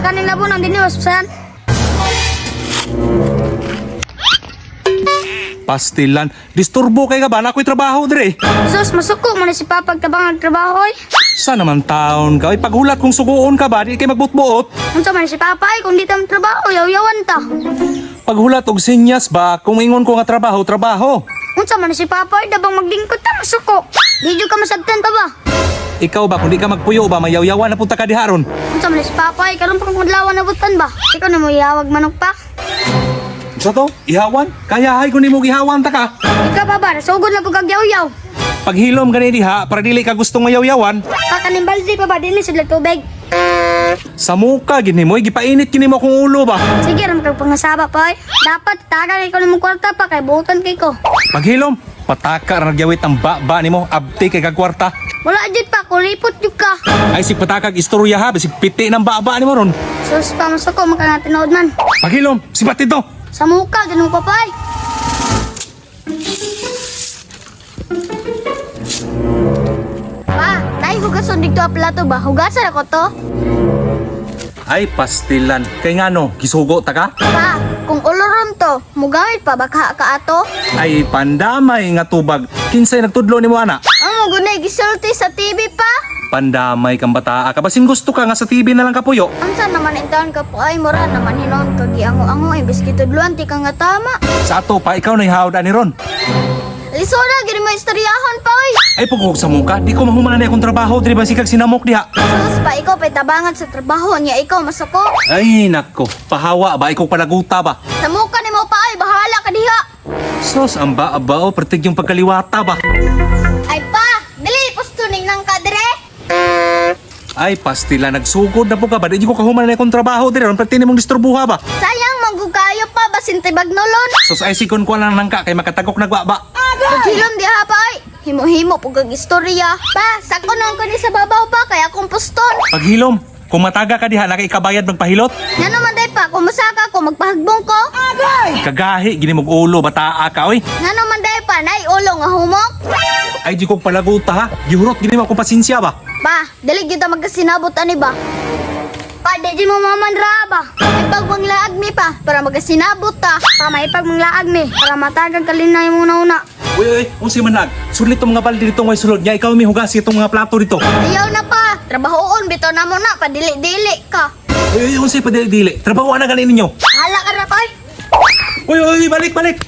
kaning labo nang diniwas saan? Pastilan. Disturbo kay ka ba? Na ako'y trabaho dire. Sus, masuko mo na si Papa tabang nagtrabaho oy. Sa naman taon ka? Ay, paghulat kung suguon ka ba? Di kay magbutbuot. Unsa man si Papa ay kung di tam trabaho, yaw-yawan ta. Paghulat og sinyas ba? Kung ingon ko nga trabaho, trabaho. Unsa man si Papa ay dabang magdingkot ta masuko. Di jud ka masabtan ta ba? Ikaw ba, kung di ka magpuyo ba, mayaw-yawan na punta ka diharon. Unsa man si Papa ay karon pang kudlawan na butan ba? Ikaw na mo yawag manok pa. Sa to? Ihawan? Kaya hay kung di mo gihawan ta ka. Ikaw pa ba nasugod na pug yaw-yaw. Paghilom gani diha, para dili ka gustong mayaw-yawan. Kakaning baldi pa ba dinhi sa tubig? Sa muka, gini mo, gipainit kini mo kung ulo ba. Sige ram kag pangasaba pa ay. Dapat tagal ko nimong kwarta pa kay butan kay ko. Paghilom, pataka ra nagyawit ang ba-ba nimo, abti kay kagkwarta. Wala jud pa kulipot jud ka. Ay si patakag istorya ha, si piti ng ba-ba nimo ron. Sus pa masuko maka tinod man. Paghilom, si Patido. Sa muka ganun pa pa ay. Pa, tay hugason dito plato ba? Hugasan ako to. Ay, pastilan. Kay nga no, gisugo ta ka? Pa, kung uloron to, mugamit pa baka ka ato? Ay, pandamay nga tubag. Kinsay nagtudlo nimo ana? Amo gunay gisulti sa TV pa? Pandamay kang bata ka. Basin gusto ka nga sa TV na lang kapuyo. Unsa naman intaon ka po ay mura naman hinon kag giango-ango imbes kitudluan ti ka nga tama. Sa ato pa, ikaw na ihawd ani ron. Lisona gid mo istoryahon pa oy. Ay, pugog sa muka. Di ko mahuman na akong trabaho. Di ba sikag sinamok diha? Pa ikaw pay tabangan sa trabaho niya ikaw masuko. Ay, nako. Pahawa ba? Ikaw palaguta ba? Sa muka nimo pa ay bahala ka diha. Sos, ang ba-ba o, pertig yung pagkaliwata ba? Ay pa, dili postuning nang kadre. Ay, pastila, nagsugod na po ka ba? Di ko kahuman na akong trabaho dire. Ron, pati nimong disturbuha ba? Sayang manggugayo pa basin tibag nolon. Sos, ay sikon ko lang nangka kay makatagok nagbaba. Paghilom di ha pa ay. Himo-himo pug kag istorya. Pa, sako nang ko ni sa babaw pa kaya akong poston. Paghilom, kung mataga ka diha, nakaikabayad magpahilot. Nga naman day pa, kung masaka ko, magpahagbong ko. Kagahi, ginimog ulo, bataa ka, oy. Nga naman day pa, nay ulo nga humok. Ay, di ko palaguta ha. Gihurot, ginimo akong pasensya ba? Pa, dali kita magkasinabot ani ba? Pa, di mo mamandra ba? May pagmanglaag mi pa, para magkasinabot ta. Pa, may pagmanglaag mi, para matagang kalinay mo na una. Uy, uy, unsi man nag. Sulit itong mga balde dito ngay sulod niya. Ikaw may hugas itong mga plato dito. Ayaw na pa, trabahoon, bito na mo na, padili-dili ka. Uy, uy, unsi pa dili-dili. Trabaho na ganin ninyo. Hala ka na pa. Uy, uy, balik, balik.